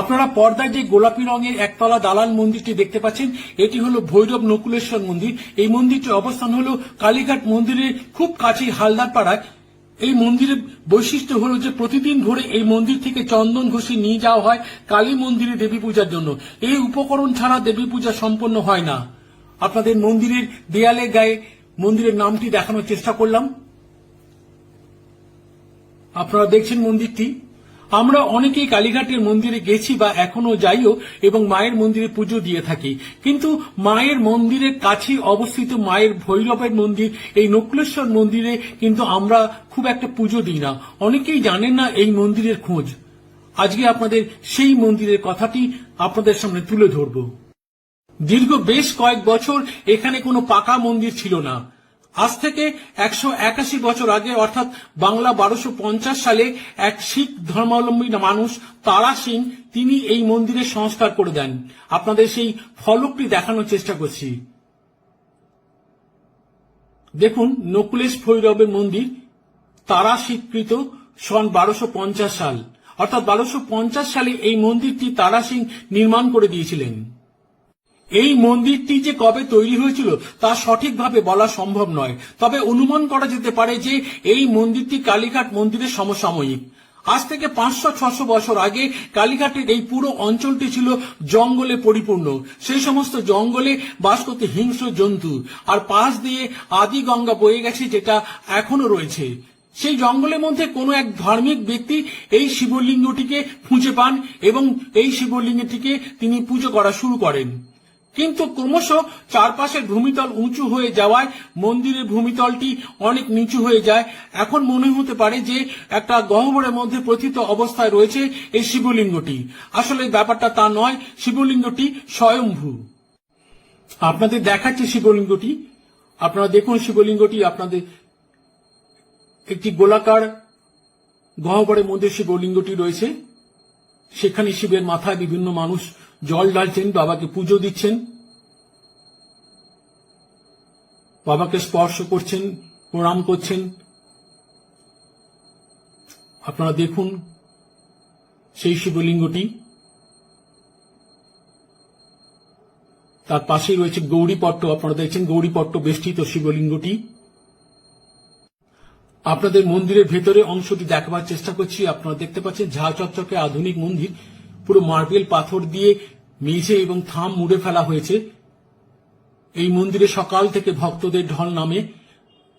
আপনারা পর্দায় যে গোলাপি রঙের একতলা দালান মন্দিরটি দেখতে পাচ্ছেন, এটি হলো ভৈরব নকুলেশ্বর মন্দির। এই মন্দিরটির অবস্থান হলো কালীঘাট মন্দিরের খুব কাছেই হালদার পাড়ায়। এই মন্দিরের বৈশিষ্ট্য হলো যে প্রতিদিন ভোরে এই মন্দির থেকে চন্দন ঘষে নিয়ে যাওয়া হয় কালী মন্দিরে দেবী পূজার জন্য। এই উপকরণ ছাড়া দেবী পূজা সম্পন্ন হয় না। আপনাদের মন্দিরের দেয়ালে গায়ে মন্দিরের নামটি দেখানোর চেষ্টা করলাম। আপনারা দেখছেন মন্দিরটি। আমরা অনেকেই কালীঘাটের মন্দিরে গেছি বা এখনও যাইও এবং মায়ের মন্দিরে পুজো দিয়ে থাকি। কিন্তু মায়ের মন্দিরের কাছে অবস্থিত মায়ের ভৈরবের মন্দির, এই নকুলেশ্বর মন্দিরে কিন্তু আমরা খুব একটা পুজো দিই না। অনেকেই জানেন না এই মন্দিরের খোঁজ। আজকে আপনাদের সেই মন্দিরের কথাটি আপনাদের সামনে তুলে ধরব। দীর্ঘ বেশ কয়েক বছর এখানে কোনো পাকা মন্দির ছিল না। আজ থেকে একশো একাশি বছর আগে, অর্থাৎ বাংলা বারোশো পঞ্চাশ সালে, এক শিখ ধর্মাবলম্বী মানুষ তারা সিং, তিনি এই মন্দিরের সংস্কার করে দেন। আপনাদের সেই ফলকটি দেখানোর চেষ্টা করছি। দেখুন, নকুলেশ ভৈরবের মন্দির তারা স্বীকৃত সন বারোশো পঞ্চাশ সাল। অর্থাৎ বারোশো পঞ্চাশ সালে এই মন্দিরটি তারা সিং নির্মাণ করে দিয়েছিলেন। এই মন্দিরটি যে কবে তৈরি হয়েছিল তা সঠিকভাবে বলা সম্ভব নয়। তবে অনুমান করা যেতে পারে যে এই মন্দিরটি কালীঘাট মন্দিরের সমসাময়িক। আজ থেকে পাঁচশো, ছশো বছর আগে কালীঘাটের এই পুরো অঞ্চলটি ছিল জঙ্গলে পরিপূর্ণ। সেই সমস্ত জঙ্গলে বাস করতে হিংস্র জন্তু। আর পাশ দিয়ে আদি গঙ্গা বয়ে গেছে যেটা এখনও রয়েছে। সেই জঙ্গলের মধ্যে কোনো এক ধার্মিক ব্যক্তি এই শিবলিঙ্গটিকে খুঁজে পান এবং এই শিবলিঙ্গটিকে তিনি পুজো করা শুরু করেন। কিন্তু ক্রমশ চারপাশের ভূমিতল উঁচু হয়ে যাওয়ায় মন্দিরের ভূমিতলটি অনেক নিচু হয়ে যায়। এখন মনে হতে পারে যে একটা গহ্বরের মধ্যে প্রথিত অবস্থায় রয়েছে এই শিবলিঙ্গটি। আসলে ব্যাপারটা তা নয়, শিবলিঙ্গটি স্বয়ংভূ আপনাদের দেখাচ্ছে শিবলিঙ্গটি। আপনারা দেখুন শিবলিঙ্গটি, আপনাদের একটি গোলাকার গহ্বরের মধ্যে শিবলিঙ্গটি রয়েছে। সেখানে শিবের মাথায় বিভিন্ন মানুষ জল ঢালছেন, বাবাকে পুজো দিচ্ছেন। বাবাকে স্পর্শ করছেন, প্রণাম করছেন। আপনারা দেখুন সেই শিবলিঙ্গটি। তার পাশেই রয়েছে গৌরীপট্ট, আপনারা দেখছেন গৌরীপট্ট বেষ্টিত শিবলিঙ্গটি। আপনাদের মন্দিরের ভেতরে অংশটি দেখাবার চেষ্টা করছি। আপনারা দেখতে পাচ্ছেন ঝা চকচকে আধুনিক মন্দির। পুরো মার্বেল পাথর দিয়ে মেঝে এবং থাম মুড়ে ফেলা হয়েছে। এই মন্দিরে সকাল থেকে ভক্তদের ঢল নামে।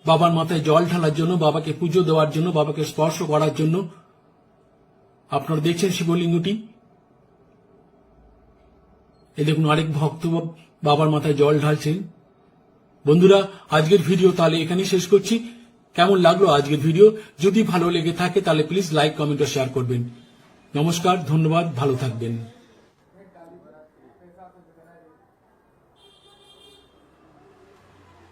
বাবার মাথায় জল ঢালার জন্য, বাবাকে পুজো দেওয়ার জন্য, বাবাকে স্পর্শ করার জন্য। আপনারা দেখছেন শিবলিঙ্গটি। এ দেখুন, আরেক ভক্ত বাবার মাথায় জল ঢালছেন। বন্ধুরা, আজকের ভিডিও তাহলে এখানেই শেষ করছি। কেমন লাগল আজকের ভিডিও যদি ভালো লেগে থাকে তাহলে প্লিজ লাইক কমেন্ট ও শেয়ার করবেন। নমস্কার, ধন্যবাদ, ভালো থাকবেন।